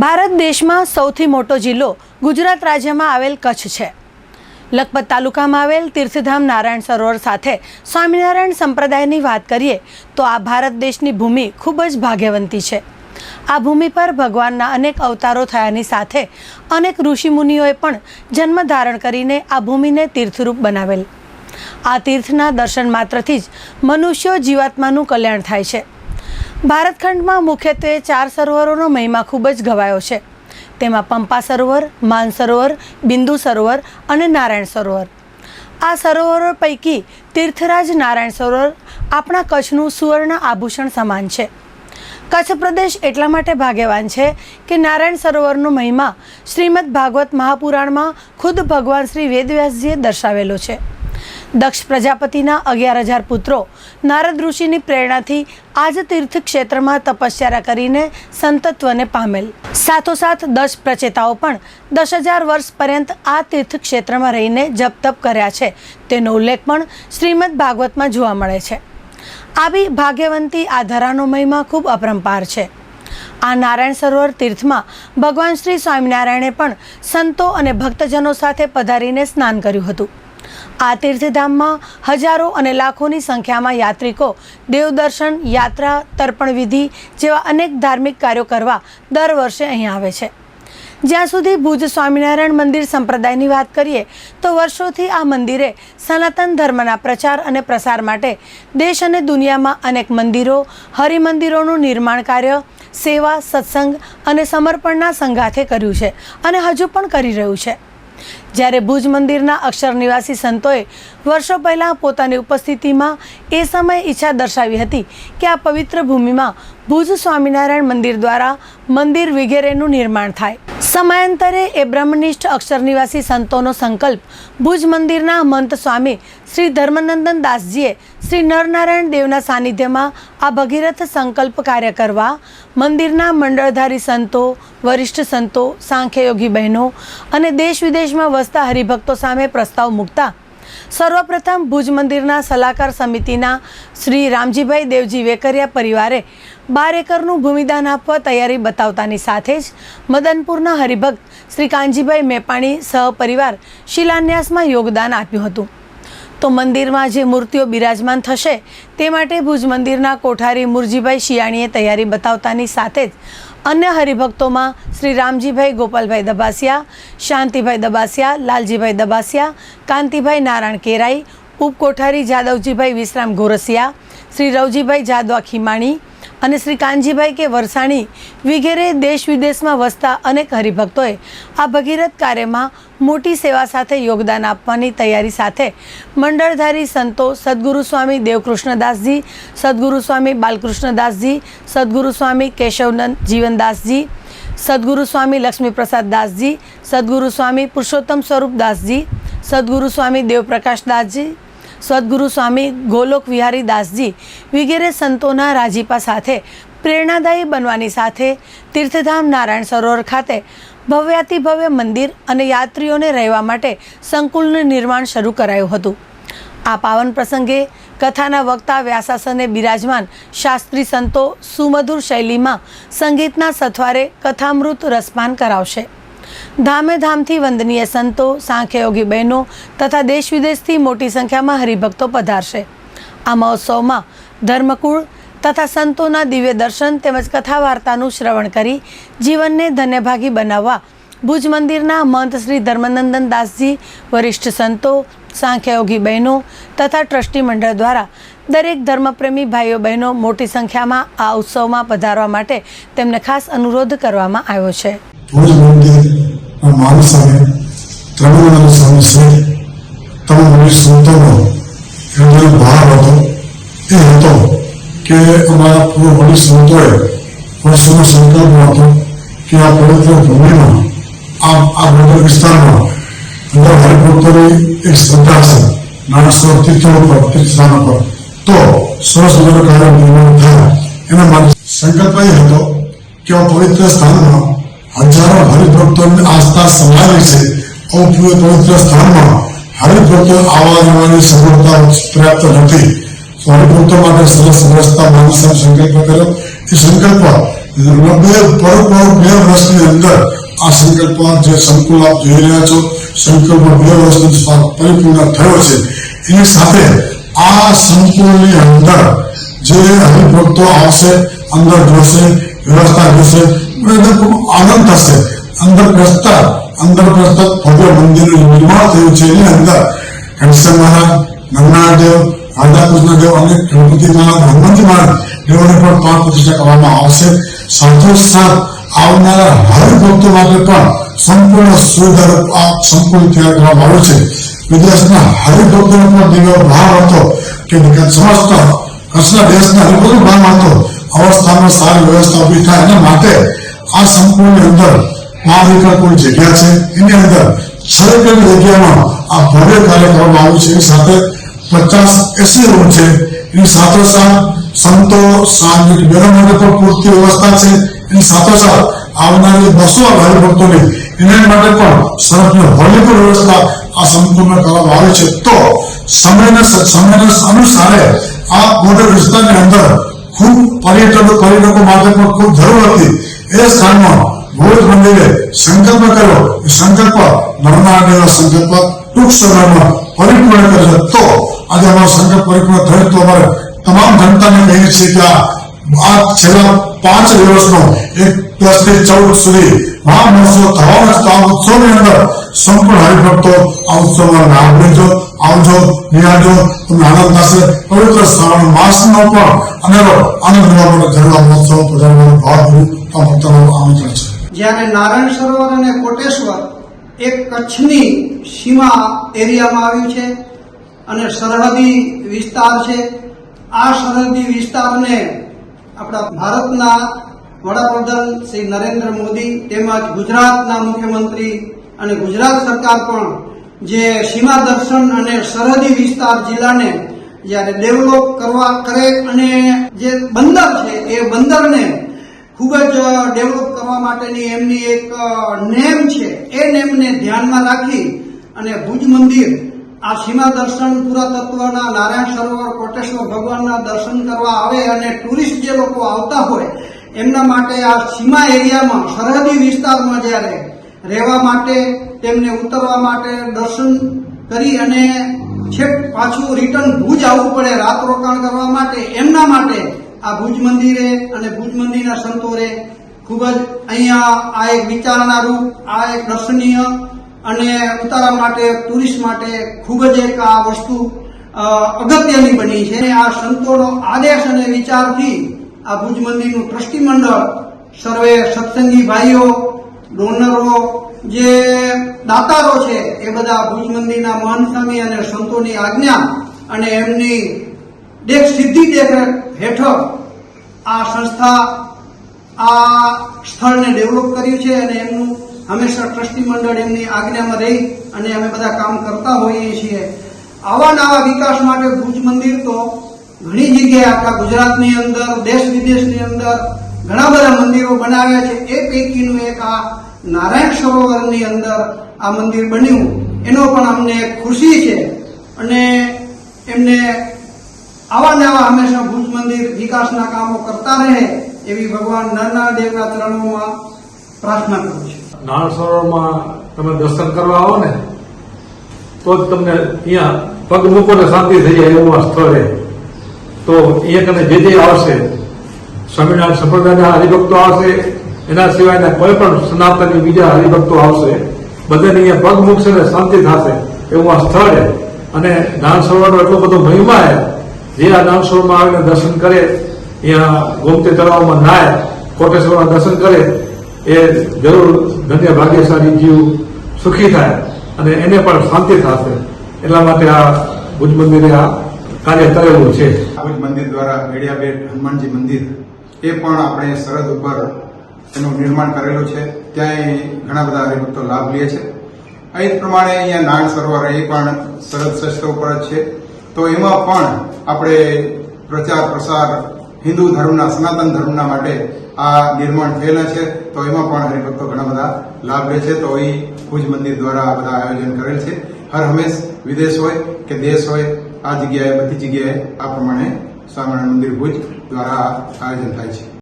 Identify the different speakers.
Speaker 1: ભારત દેશમાં સૌથી મોટો જિલ્લો ગુજરાત રાજ્યમાં આવેલ કચ્છ છે. લખપત તાલુકામાં આવેલ તીર્થધામ નારાયણ સરોવર સાથે સ્વામિનારાયણ સંપ્રદાયની વાત કરીએ તો આ ભારત દેશની ભૂમિ ખૂબ જ ભાગ્યવંતી છે. આ ભૂમિ પર ભગવાનના અનેક અવતારો થયાની સાથે અનેક ઋષિમુનિઓએ પણ જન્મ ધારણ કરીને આ ભૂમિને તીર્થરૂપ બનાવેલ. આ તીર્થના દર્શન માત્રથી જ મનુષ્યો જીવાત્માનું કલ્યાણ થાય છે. ભારતખંડમાં મુખ્યત્વે ચાર સરોવરોનો મહિમા ખૂબ જ ગવાયો છે. તેમાં પંપા સરોવર, માન સરોવર, બિંદુ સરોવર અને નારાયણ સરોવર. આ સરોવરો પૈકી તીર્થરાજ નારાયણ સરોવર આપણા કચ્છનું સુવર્ણ આભૂષણ સમાન છે. કચ્છ પ્રદેશ એટલા માટે ભાગ્યવાન છે કે નારાયણ સરોવરનો મહિમા શ્રીમદ ભાગવત મહાપુરાણમાં ખુદ ભગવાન શ્રી વેદવ્યાસજીએ દર્શાવેલો છે. દક્ષ પ્રજાપતિના અગિયાર હજાર પુત્રો નારદ ઋષિની પ્રેરણાથી આજ તીર્થ ક્ષેત્રમાં તપસ્યા કરીને સંતત્વને પામેલ. સાથોસાથ દસ પ્રચેતાઓ પણ દસ હજાર વર્ષ પર્યંત આ તીર્થ ક્ષેત્રમાં રહીને જપ તપ કર્યા છે. તેનો ઉલ્લેખ પણ શ્રીમદ ભાગવતમાં જોવા મળે છે. આવી ભાગ્યવંતી આ ધરાનો મહિમા ખૂબ અપરંપાર છે. આ નારાયણ સરોવર તીર્થમાં ભગવાન શ્રી સ્વામિનારાયણે પણ સંતો અને ભક્તજનો સાથે પધારીને સ્નાન કર્યું હતું. આ તીર્થધામમાં હજારો અને લાખોની સંખ્યામાં યાત્રિકો દેવદર્શન, યાત્રા, તર્પણ વિધિ જેવા અનેક ધાર્મિક કાર્યો કરવા દર વર્ષે અહીં આવે છે. જ્યાં સુધી ભુજ સ્વામિનારાયણ મંદિર સંપ્રદાયની વાત કરીએ, તો વર્ષોથી આ મંદિરે સનાતન ધર્મના પ્રચાર અને પ્રસાર માટે દેશ અને દુનિયામાં અનેક મંદિરો, હરિમંદિરોનું નિર્માણ કાર્ય, સેવા, સત્સંગ અને સમર્પણના સંઘાથે કર્યું છે અને હજુ પણ કરી રહ્યું છે. જ્યારે ભુજ મંદિરના અક્ષર નિવાસી સંતોએ વર્ષો પહેલાં પોતાની ઉપસ્થિતિમાં એ સમયે ઈચ્છા દર્શાવી હતી કે આ પવિત્ર ભૂમિમાં ભુજ સ્વામિનારાયણ મંદિર દ્વારા મંદિર વગેરેનું નિર્માણ થાય. સમયાંતરે એ બ્રહ્મનિષ્ઠ અક્ષર નિવાસી સંતોનો સંકલ્પ ભુજ મંદિરના મંત સ્વામી શ્રી ધર્મનંદન દાસજીએ શ્રી નરનારાયણ દેવના સાનિધ્યમાં આ ભગીરથ સંકલ્પ કાર્ય કરવા મંદિરના મંડળધારી સંતો, વરિષ્ઠ સંતો, સાંખ્યયોગી બહેનો અને દેશ વિદેશમાં વસતા હરિભક્તો સામે પ્રસ્તાવ મૂકતા સર્વપ્રથમ ભુજ મંદિરના સલાહકાર સમિતિના શ્રી રામજીભાઈ દેવજી વેકરિયા પરિવારે બાર એકરનું ભૂમિદાન આપવા તૈયારી બતાવતાની સાથે જ મદનપુરના હરિભક્ત શ્રી કાનજીભાઈ મેપાણી સહપરિવાર શિલાન્યાસમાં યોગદાન આપ્યું હતું. તો મંદિરમાં જે મૂર્તિઓ બિરાજમાન થશે તે માટે ભુજ મંદિરના કોઠારી મુરજીભાઈ શિયાણીએ તૈયારી બતાવતાની સાથે જ અન્ય હરિભક્તોમાં શ્રી રામજીભાઈ ગોપાલભાઈ દબાસિયા, શાંતિભાઈ દબાસિયા, લાલજીભાઈ દબાસિયા, કાંતિભાઈ નારાયણ કેરાઈ, ઉપકોઠારી જાદવજીભાઈ વિશ્રામ ગોરસિયા શ્રી રવજીભાઈ જાદવા ખીમાણી અને શ્રી કાનજીભાઈ કે વરસાણી વગેરે દેશ વિદેશમાં વસતા અનેક હરિભક્તોએ આ ભગીરથ કાર્યમાં મોટી સેવા સાથે યોગદાન આપવાની તૈયારી સાથે મંડળધારી સંતો સદગુરુ સ્વામી દેવકૃષ્ણદાસજી, સદગુરુ સ્વામી બાલકૃષ્ણદાસજી, સદગુરુ સ્વામી કેશવનંદ જીવનદાસજી, સદગુરુ સ્વામી લક્ષ્મીપ્રસાદ દાસજી સદગુરુ સ્વામી પુરુષોત્તમ સ્વરૂપ દાસજી સદગુરુ સ્વામી દેવપ્રકાશદાસજી સદગુરુ સ્વામી ગોલોક વિહારી દાસજી વગેરે સંતોના રાજીપા સાથે પ્રેરણાદાયી બનવાની સાથે તીર્થધામ નારાયણ સરોવર ખાતે ભવ્યાતિ ભવ્ય મંદિર અને યાત્રીઓને રહેવા માટે સંકુલનું નિર્માણ શરૂ કરાયું હતું. આ પાવન પ્રસંગે કથાના વક્તા વ્યાસાસને બિરાજમાન શાસ્ત્રી સંતો સુમધુર શૈલીમાં સંગીતના સથવારે કથામૃત રસપાન કરાવશે. ધામે ધામથી વંદનીય સંતો, સાંખ્યયોગી બહેનો તથા દેશ વિદેશથી મોટી સંખ્યામાં હરિભક્તો પધારશે. આ મહોત્સવમાં ધર્મકુળ તથા સંતોના દિવ્ય દર્શન તેમજ કથા વાર્તાનું શ્રવણ કરી જીવનને ધન્યભાગી બનાવવા ભુજ મંદિરના મંત શ્રી ધર્મનંદન દાસજી, વરિષ્ઠ સંતો, સાંખ્યયોગી બહેનો તથા ટ્રસ્ટી મંડળ દ્વારા દરેક ધર્મપ્રેમી ભાઈઓ બહેનો મોટી સંખ્યામાં આ ઉત્સવમાં પધારવા માટે તેમને ખાસ અનુરોધ કરવામાં આવ્યો છે.
Speaker 2: ભુજ મંદિર માન સામે ત્રણવંદન સ્વામી સહિત તમામ વરિષ્ઠ સંતોનો હૃદય ભાવ હતો. એ હતો કે અમારા પૂર્વ વરિષ્ઠ સંતોએ વર્ષોનો સંકલ્પ હતો કે આ પવિત્ર ભૂમિમાં, આ આ ભદ્ર વિસ્તારમાં બધા હરિભક્તોની એક શ્રદ્ધા છે. માણસો તીર્થો પર તીર્થસ્થાનો પર તો સરસ મજાનું કાર્ય નિર્માણ થાય. સંકલ્પ એ હતો કે આ પવિત્ર સ્થાનમાં હજારો હરિભક્તોની આસ્થા સમાયેલી છે. પવિત્ર સ્થળમાં હરિભક્તો આવવા જવાની સગવડતા પર્યાપ્ત નથી. તો હરિભક્તો માટે સરસ રસ્તા માનસા સંકલ્પ કર્યો. એ સંકલ્પ બે પરોપર બે વર્ષની અંદર આ સંકલ્પ જે સંકુલ આપ જોઈ રહ્યા છો સંકલ્પ બે વર્ષની પરિપૂર્ણ થયો છે, એની સાથે આ સંકુલની અંદર જે હરિભક્તો આવશે, અંદર જોશે, વ્યવસ્થા જોશે અને આનંદ થશે. અંદર બેસતા અંદર બેસતા ભવ્ય મંદિરનું નિર્માણ થયું છે. એની અંદર ઘનશ્યામ મહારાજ નમનાદેવ દેવ, રાધાકૃષ્ણ અને ગણપતિ મહારાજ, હનુમાનજી મહારાજ દેવોને પણ પ્રાણ પ્રતિષ્ઠા કરવામાં આવશે. સાથોસાથ આવનારા હરિભક્તો માટે પણ સંપૂર્ણ સુવિધા આ સંપૂર્ણ તૈયાર કરવામાં આવ્યો છે. વિદેશના હરિભક્તોનો પણ દિવ્ય ભાવ હતો કે સમસ્ત કચ્છના દેશના હરિભક્તો ભાવ હતો. અવસ્થામાં સારી વ્યવસ્થા ઊભી થાય એના માટે આ સંપૂર્ણ અંદર એકર કુલ જગ્યા છે. એની અંદર છ જગ્યામાં આ ભવ્ય કાર્ય કરવામાં આવ્યું છે. એની સાથે પચાસ એસી રૂમ છે. એની સાથોસાથ સંતો સાંજિક બહેનો માટે પણ પૂરતી વ્યવસ્થા છે. એની સાથોસાથ આવનારી બસો હરિભક્તોની એના માટે પણ સરસની હોલી પણ વ્યવસ્થા આ સંપૂર્ણ કરવામાં આવે છે. તો સમયના સમયના અનુસારે આ બોર્ડર વિસ્તારની અંદર ખૂબ પર્યટકો પર્યટકો માટે પણ ખૂબ જરૂર હતી. એ સ્થાનમાં ભૂત મંદિરે સંકલ્પ કર્યો એ સંકલ્પ દેવના સંકલ્પ ટૂંક સમયમાં પરિપૂર્ણ કરશે તો આજે અમારો સંકલ્પ પરિપૂર્ણ થયો. તો અમારે તમામ જનતાને કહીએ છીએ કે આ આ છેલ્લા પાંચ દિવસનો એક ચૌદ સુધી મહા
Speaker 3: નારાયણ સરોવર અને કોટેશ્વર એક કચ્છની સીમા એરિયામાં આવ્યું છે અને સરહદી વિસ્તાર છે, આ સરહદી વિસ્તારને આપણા ભારતના વડાપ્રધાન શ્રી નરેન્દ્ર મોદી, તેમજ ગુજરાતના મુખ્યમંત્રી અને ગુજરાત સરકાર પણ જે સીમા દર્શન અને સરહદી વિસ્તાર જિલ્લાને જ્યારે ડેવલપ કરવા કરે અને જે બંદર છે, એ બંદરને ખૂબ જ ડેવલપ કરવા માટેની એમની એક નેમ છે. એ નેમને ધ્યાનમાં રાખી અને ભુજ મંદિર આ સીમા દર્શન પુરાતત્વના નારાયણ સરોવર કોટેશ્વર ભગવાનના દર્શન કરવા આવે અને ટુરિસ્ટ જે લોકો આવતા હોય, એમના માટે આ સીમા એરિયામાં સરહદી વિસ્તારમાં જ્યારે રહેવા માટે, તેમને ઉતરવા માટે દર્શન કરી અને છેક પાછું રિટર્ન ભુજ આવવું પડે, રાત રોકાણ કરવા માટે, એમના માટે આ ભુજ મંદિરે અને ભુજ મંદિરના સંતોરે ખૂબ જ અહીંયા આ એક વિચારણારૂપ, આ એક દર્શનીય અને ઉતારા માટે, ટુરિસ્ટ માટે ખૂબ જ એક આ વસ્તુ અગત્યની બની છે. અને આ સંતોનો આદેશ અને વિચારથી આ ભુજ મંદિરનું ટ્રસ્ટી મંડળ સર્વે સત્સંગી ભાઈઓ, ડોનરો, જે દાતારો છે, એ બધા ભુજ મંદિરના મહંત અને સંતોની આજ્ઞા અને એમની દેખ સિદ્ધિ દેખરેખ હેઠળ આ સંસ્થા આ સ્થળને ડેવલપ કર્યું છે અને એમનું હંમેશા ટ્રસ્ટી મંડળ એમની આજ્ઞામાં રહી અને અમે બધા કામ કરતા હોઈએ છીએ. આવા નવા વિકાસ માટે ભુજ મંદિર તો ઘણી જગ્યાએ આપણા ગુજરાતની અંદર દેશ વિદેશની અંદર ઘણા બધા મંદિરો બનાવ્યા છે. એ પૈકીનું એક આ નારાયણ સરોવરની અંદર આ મંદિર બન્યું. એનો પણ અમને ખુશી છે અને એમને આવા ને આવા હંમેશા ભુજ મંદિર વિકાસના કામો કરતા રહે એવી ભગવાન નાના દેવના ચરણોમાં પ્રાર્થના કરું છું.
Speaker 4: નાણ સરોવરમાં તમે દર્શન કરવા આવો ને, તો જ તમને અહીંયા પગ મૂકો ને શાંતિ થઈ જાય એવું આ સ્થળ તો અહીંયા કને જે જે આવશે, સ્વામિનારાયણ સંપ્રદાયના હરિભક્તો આવશે, એના સિવાયના કોઈ પણ સનાતની બીજા હરિભક્તો આવશે, બધાને અહીંયા પગ મૂકશે ને શાંતિ થશે એવું આ સ્થળ અને નાણ સરોવરનો એટલો બધો મહિમા છે જે આ નાણ સરોવરમાં આવીને દર્શન કરે, અહીંયા ગોમતી તળાવમાં નાય કોટેશ્વરના દર્શન કરે એ જરૂર ધન્ય ભાગ્યશાળી જીવ સુખી થાય અને એને પણ શાંતિ થશે. એટલા માટે આ ભુજ મંદિરે આ કાર્ય કરેલું છે.
Speaker 5: ભુજ મંદિર દ્વારા મેડિયાબેટ હનુમાનજી મંદિર, એ પણ આપણે સરહદ ઉપર એનું નિર્માણ કરેલું છે. ત્યાં ઘણા બધા હરિભક્તો લાભ લે છે. અહીં પ્રમાણે અહીંયા નાણ સરોવર એ પણ સરહદ શ્રેષ્ઠ ઉપર જ છે. તો એમાં પણ આપણે પ્રચાર પ્રસાર હિન્દુ ધર્મના, સનાતન ધર્મના માટે આ નિર્માણ થયેલા છે. તો એમાં પણ હરિભક્તો ઘણા બધા લાભ લે છે. તો એ ભુજ મંદિર દ્વારા આ બધા આયોજન કરેલ છે. હર હંમેશ વિદેશ હોય કે દેશ હોય, આ જગ્યાએ, બધી જગ્યાએ આ પ્રમાણે સ્વામિનારાયણ મંદિર ભુજ દ્વારા આયોજન થાય છે.